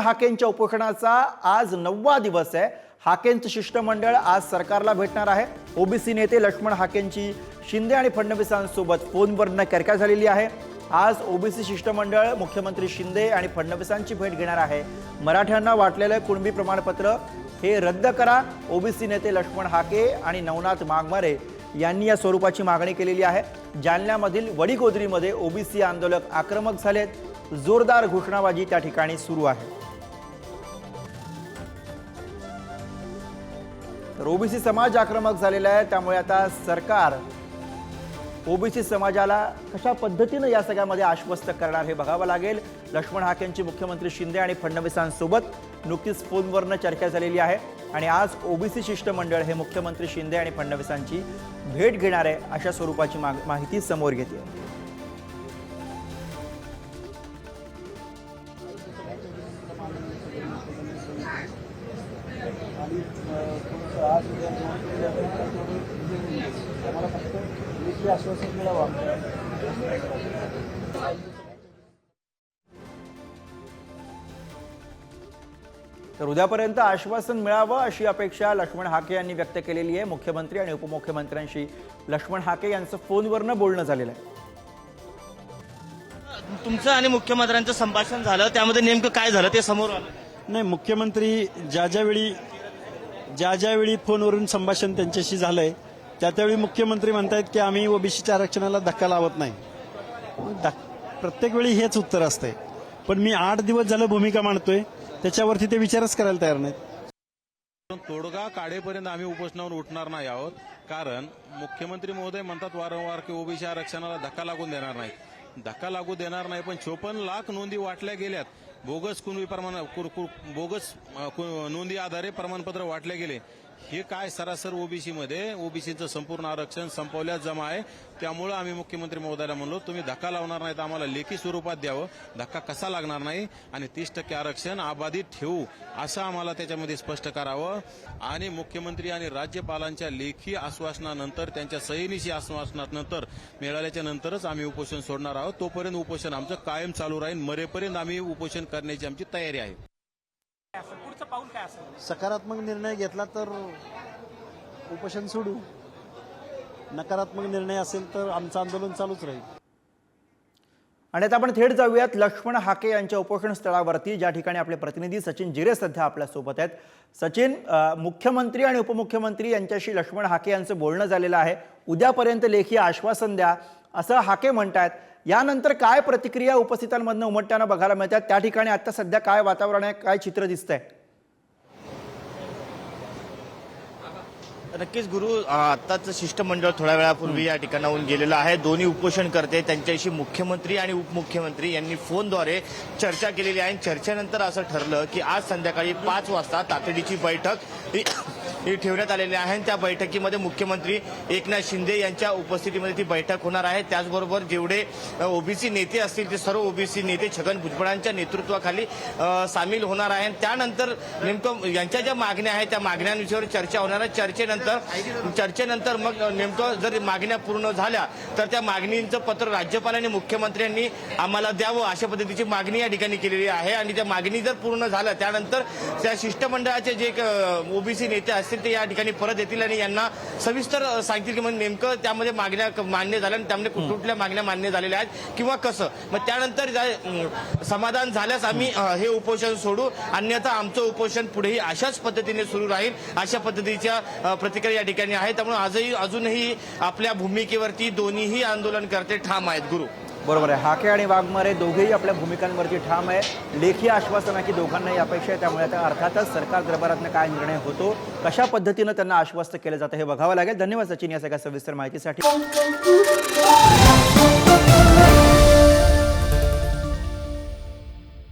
हाकेनच्या उपोषणाचा आज नववा दिवस आहे. हाकेंचं शिष्टमंडळ आज सरकारला भेटणार आहे. ओबीसी नेते लक्ष्मण हाकेंची शिंदे आणि फडणवीसांसोबत फोनवरनं चर्चा झालेली आहे. आज ओबीसी शिष्टमंडळ मुख्यमंत्री शिंदे आणि फडणवीसांची भेट घेणार आहे. मराठ्यांना वाटलेलं कुणबी प्रमाणपत्र हे रद्द करा. ओबीसी नेते लक्ष्मण हाके आणि नवनाथ मागमारे यांनी या स्वरूपाची मागणी केलेली आहे. जालन्यामधील वडीगोदरीमध्ये ओबीसी आंदोलक आक्रमक झालेत. जोरदार घोषणाबाजी त्या ठिकाणी सुरू आहे. तर ओबीसी समाज आक्रमक झालेला आहे त्यामुळे आता सरकार ओबीसी समाजाला कशा पद्धतीनं या सगळ्यामध्ये आश्वस्त करणार हे बघावं लागेल. लक्ष्मण हाकेंची मुख्यमंत्री शिंदे आणि फडणवीसांसोबत नुकतीच फोनवरनं चर्चा झालेली आहे. आणि आज ओबीसी शिष्टमंडळ हे मुख्यमंत्री शिंदे आणि फडणवीसांची भेट घेणार आहे अशा स्वरूपाची मा माहिती समोर घेते. आणि आज उद्या आम्हाला फक्त लेखी आश्वासन मिळावं तर उद्यापर्यंत आश्वासन मिळावं अशी अपेक्षा लक्ष्मण हाके यांनी व्यक्त केलेली आहे. मुख्यमंत्री आणि उपमुख्यमंत्र्यांशी लक्ष्मण हाके यांचं फोनवरनं बोलणं झालेलं आहे. तुमचं आणि मुख्यमंत्र्यांचं संभाषण झालं. त्यामध्ये नेमकं काय झालं ते समोर आलं. नाही मुख्यमंत्री ज्या ज्यावेळी ज्या ज्यावेळी फोनवरून संभाषण त्यांच्याशी झालंय त्या त्यावेळी मुख्यमंत्री म्हणतायत की आम्ही ओबीसीच्या आरक्षणाला धक्का लावत नाही. प्रत्येक वेळी हेच उत्तर असतंय. पण मी आठ दिवस झालं भूमिका मांडतोय त्याच्यावरती ते विचारच करायला तयार नाहीत. तोडगा काढेपर्यंत आम्ही उपोषणावर उठणार नाही आहोत कारण मुख्यमंत्री महोदय म्हणतात वारंवार की ओबीसी आरक्षणाला धक्का लागून देणार नाही धक्का लागू देणार नाही पण चोपन्न लाख नोंदी वाटल्या गेल्यात. बोगस कुणबी प्रमाण कुर- बोगस कु- नोंदी आधारे प्रमाणपत्र वाटले गेले. हे काय सरासर ओबीसीमध्ये ओबीसीचं संपूर्ण आरक्षण संपवल्यास जमा आहे. त्यामुळे आम्ही मुख्यमंत्री महोदयाला म्हणलो तुम्ही धक्का लावणार नाही तर आम्हाला लेखी स्वरूपात द्यावं. धक्का कसा लागणार नाही आणि तीस टक्के आरक्षण आबाधित ठेवू असं आम्हाला त्याच्यामध्ये स्पष्ट करावं. आणि मुख्यमंत्री आणि राज्यपालांच्या लेखी आश्वासनानंतर त्यांच्या सहीनिशी आश्वासनानंतर मिळाल्याच्या नंतरच आम्ही उपोषण सोडणार आहोत. तोपर्यंत उपोषण आमचं कायम चालू राहील. मरेपर्यंत आम्ही उपोषण करण्याची आमची तयारी आहे. सकारात्मक निर्णय घेतला तर उपोषण सोडू. नकारात्मक निर्णय असेल तर आमचं आंदोलन चालूच राहील. आणि आता आपण थेट जाऊयात. लक्ष्मण हाके यांच्या उपोषण स्थळावरती ज्या ठिकाणी आपले प्रतिनिधी सचिन जिरे सध्या आपल्यासोबत आहेत. सचिन अ, मुख्यमंत्री आणि उपमुख्यमंत्री यांच्याशी लक्ष्मण हाके यांचं बोलणं झालेलं आहे. उद्यापर्यंत लेखी आश्वासन द्या. असं हाके म्हणतायत. यानंतर काय प्रतिक्रिया उपस्थितांमधनं उमटताना बघायला मिळतात? त्या ठिकाणी आता सध्या काय वातावरण आहे? काय चित्र दिसतंय? नक्कीच गुरु आत्ताच शिष्टमंडळ थोड्या वेळापूर्वी या ठिकाणाहून गेलेलं आहे. दोन्ही उपोषणकर्ते त्यांच्याशी मुख्यमंत्री आणि उपमुख्यमंत्री यांनी फोनद्वारे चर्चा केलेली आहे. आणि चर्चेनंतर असं ठरलं की आज संध्याकाळी पाच वाजता तातडीची बैठक ठेवण्यात आलेली आहे. आणि त्या बैठकीमध्ये मुख्यमंत्री एकनाथ शिंदे यांच्या उपस्थितीमध्ये ती बैठक होणार आहे. त्याचबरोबर जेवढे ओबीसी नेते असतील ते सर्व ओबीसी नेते छगन भुजबळांच्या नेतृत्वाखाली सामील होणार आहे. आणि त्यानंतर नेमकं यांच्या ज्या मागण्या आहेत त्या मागण्यांविषयीवर चर्चा होणार आहे. चर्चेनंतर चर्चेनंतर मग नेमकं जर मागण्या पूर्ण झाल्या तर त्या मागणींचं पत्र राज्यपाल आणि मुख्यमंत्र्यांनी आम्हाला द्यावं अशा पद्धतीची मागणी या ठिकाणी केलेली आहे. आणि त्या मागणी जर पूर्ण झाल्या त्यानंतर त्या शिष्टमंडळाचे जे ओबीसी नेते असतील ते या ठिकाणी परत येतील आणि यांना सविस्तर सांगतील की म्हणजे नेमकं त्यामध्ये मागण्या मान्य झाल्या आणि त्यामध्ये कुठ- कुठल्या मागण्या मान्य झालेल्या आहेत किंवा कसं? मग त्यानंतर समाधान झाल्यास आम्ही हे उपोषण सोडू. अन्यथा आमचं उपोषण पुढेही अशाच पद्धतीने सुरू राहील अशा पद्धतीच्या प्रतिक्रिया या ठिकाणी आहेत. त्यामुळे आजही अजूनही आपल्या भूमिकेवरती दोन्हीही आंदोलनकर्ते ठाम आहेत. गुरु. बरोबर आहे. हाके आणि वाघमारे दोघेही आपल्या भूमिकांवरती ठाम आहे. लेखी आश्वासनाची दोघांनाही अपेक्षा आहे. त्यामुळे आता अर्थातच सरकार दरबारातनं काय निर्णय होतो कशा पद्धतीनं त्यांना आश्वस्त केलं जातं हे बघावं लागेल. धन्यवाद सचिन या सगळ्या सविस्तर माहितीसाठी.